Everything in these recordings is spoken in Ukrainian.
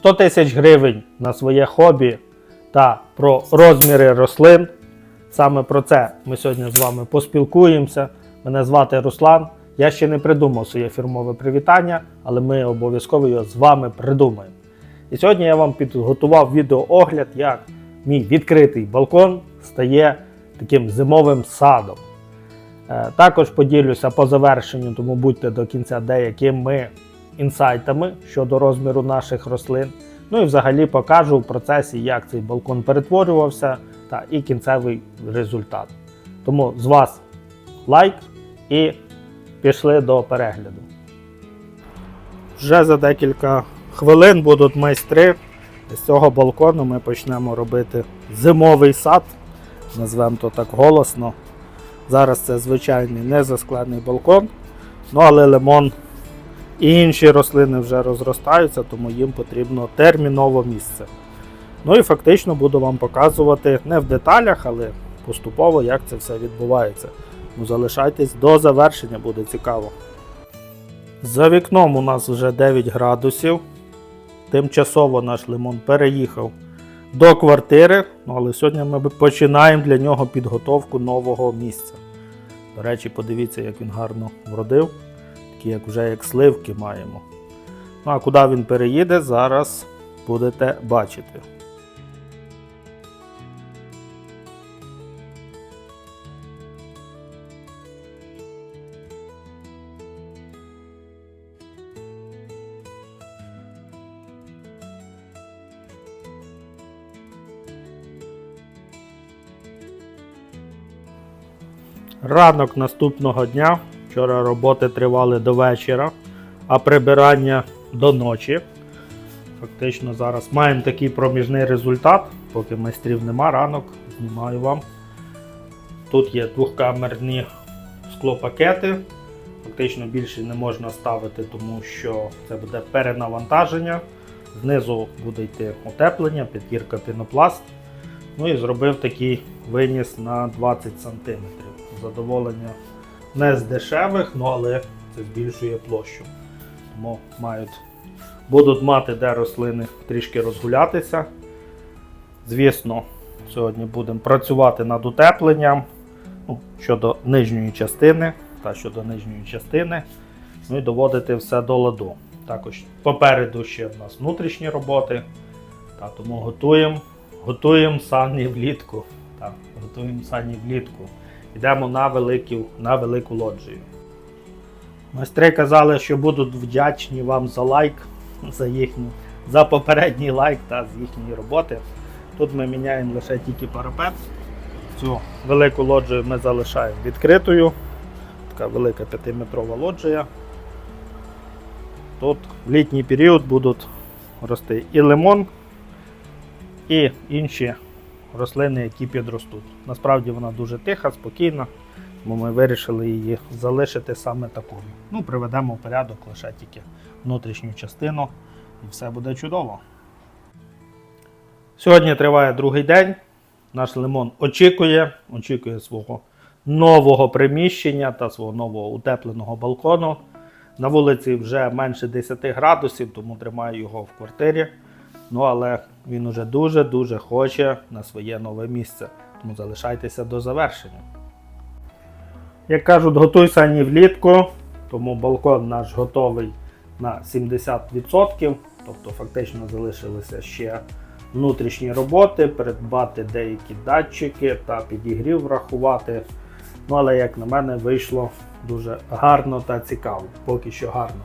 100 тисяч гривень на своє хобі та про розміри рослин. Саме про це ми сьогодні з вами поспілкуємося. Мене звати Руслан. Я ще не придумав своє фірмове привітання, але ми обов'язково його з вами придумаємо. І сьогодні я вам підготував відеоогляд, як мій відкритий балкон стає таким зимовим садом. Е, Також поділюся по завершенню, тому будьте до кінця деякими інсайтами щодо розміру наших рослин. Ну і взагалі покажу в процесі, як цей балкон перетворювався та і кінцевий результат. Тому з вас лайк і пішли до перегляду. Вже за декілька хвилин будуть майстри. З цього балкону ми почнемо робити зимовий сад, назвемо то так голосно. Зараз це звичайний незасклений балкон, ну але лимон інші рослини вже розростаються, тому їм потрібно терміново місце. Ну і фактично буду вам показувати не в деталях, але поступово, як це все відбувається. Ну, залишайтесь до завершення, буде цікаво. За вікном у нас вже 9 градусів. Тимчасово наш лимон переїхав до квартири, ну, але сьогодні ми починаємо для нього підготовку нового місця. До речі, подивіться, як він гарно вродив, такі як вже як сливки маємо. Ну а куди він переїде, зараз будете бачити. Ранок наступного дня. Вчора роботи тривали до вечора, а прибирання до ночі. Фактично зараз маємо такий проміжний результат, поки майстрів нема, ранок знімаю вам. Тут є двохкамерні склопакети. Фактично більше не можна ставити, тому що це буде перенавантаження. Знизу буде йти утеплення, п'ятірка пінопласт. Ну і зробив такий виніс на 20 см. Задоволення не з дешевих, ну але це збільшує площу. Тому мають, будуть мати де рослини трішки розгулятися. Звісно, сьогодні будемо працювати над утепленням ну, щодо нижньої частини та щодо нижньої частини. Ну і доводити все до ладу. Також попереду ще в нас внутрішні роботи. Та, тому готуємо готуємо сані влітку. Так, готуємо сані влітку. Йдемо на, велику, на велику лоджію. Майстри казали, що будуть вдячні вам за лайк, за їхню, за попередній лайк та з їхньої роботи. Тут ми міняємо лише тільки парапет. Цю велику лоджію ми залишаємо відкритою. Така велика 5-метрова лоджія. Тут в літній період будуть рости і лимон, і інші рослини, які підростуть. Насправді вона дуже тиха, спокійна, тому ми вирішили її залишити саме такою. Ну, приведемо в порядок лише тільки внутрішню частину, і все буде чудово. Сьогодні триває другий день. Наш лимон очікує, очікує свого нового приміщення та свого нового утепленого балкону. На вулиці вже менше 10 градусів, тому тримаю його в квартирі. Ну, але він уже дуже-дуже хоче на своє нове місце. Тому залишайтеся до завершення. Як кажуть, готуй сані влітку, тому балкон наш готовий на 70%. Тобто, фактично залишилися ще внутрішні роботи, придбати деякі датчики та підігрів врахувати. Ну, але, як на мене, вийшло дуже гарно та цікаво. Поки що гарно.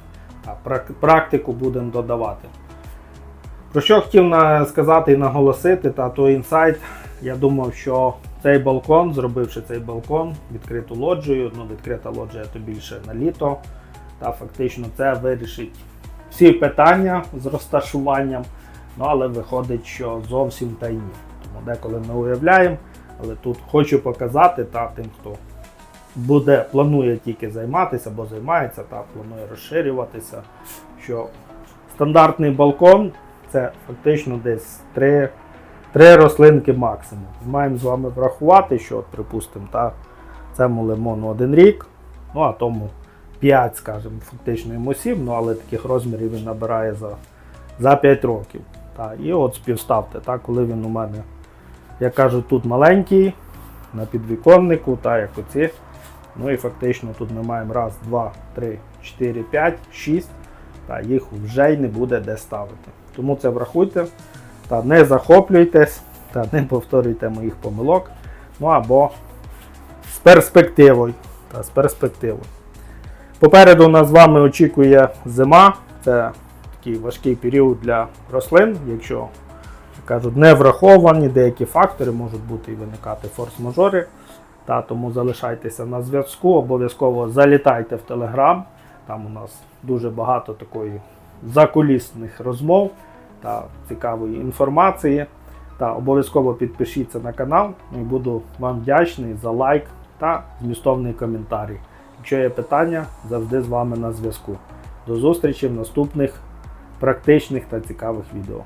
А практику будемо додавати. Про що хотів сказати і наголосити, та то інсайт. Я думав, що цей балкон, зробивши цей балкон, відкриту лоджію, ну відкрита лоджія то більше на літо. Та фактично це вирішить всі питання з розташуванням. Ну але виходить, що зовсім та й ні. Тому деколи ми уявляємо, але тут хочу показати та тим, хто буде, планує тільки займатися або займається, та планує розширюватися, що стандартний балкон це фактично десь три, три рослинки максимум. Маємо з вами врахувати, що, припустимо, та, цьому лимону один рік, ну а тому 5, скажімо, фактично йому 7, ну але таких розмірів він набирає за за 5 років. Та, і от співставте, та, коли він у мене, як кажуть, тут маленький, на підвіконнику, та, як оці. Ну і фактично тут ми маємо раз, два, три, чотири, п'ять, шість. Та їх вже й не буде де ставити. Тому це врахуйте. Та не захоплюйтесь, та не повторюйте моїх помилок. Ну або з перспективою. Та, з перспективою. Попереду нас з вами очікує зима. Це такий важкий період для рослин, якщо як кажуть, не враховані деякі фактори, можуть бути і виникати форс-мажори. Та, тому залишайтеся на зв'язку, обов'язково залітайте в Телеграм. Там у нас дуже багато такої закулісних розмов та цікавої інформації. Та обов'язково підпишіться на канал і буду вам вдячний за лайк та змістовний коментар. Якщо є питання, завжди з вами на зв'язку. До зустрічі в наступних практичних та цікавих відео.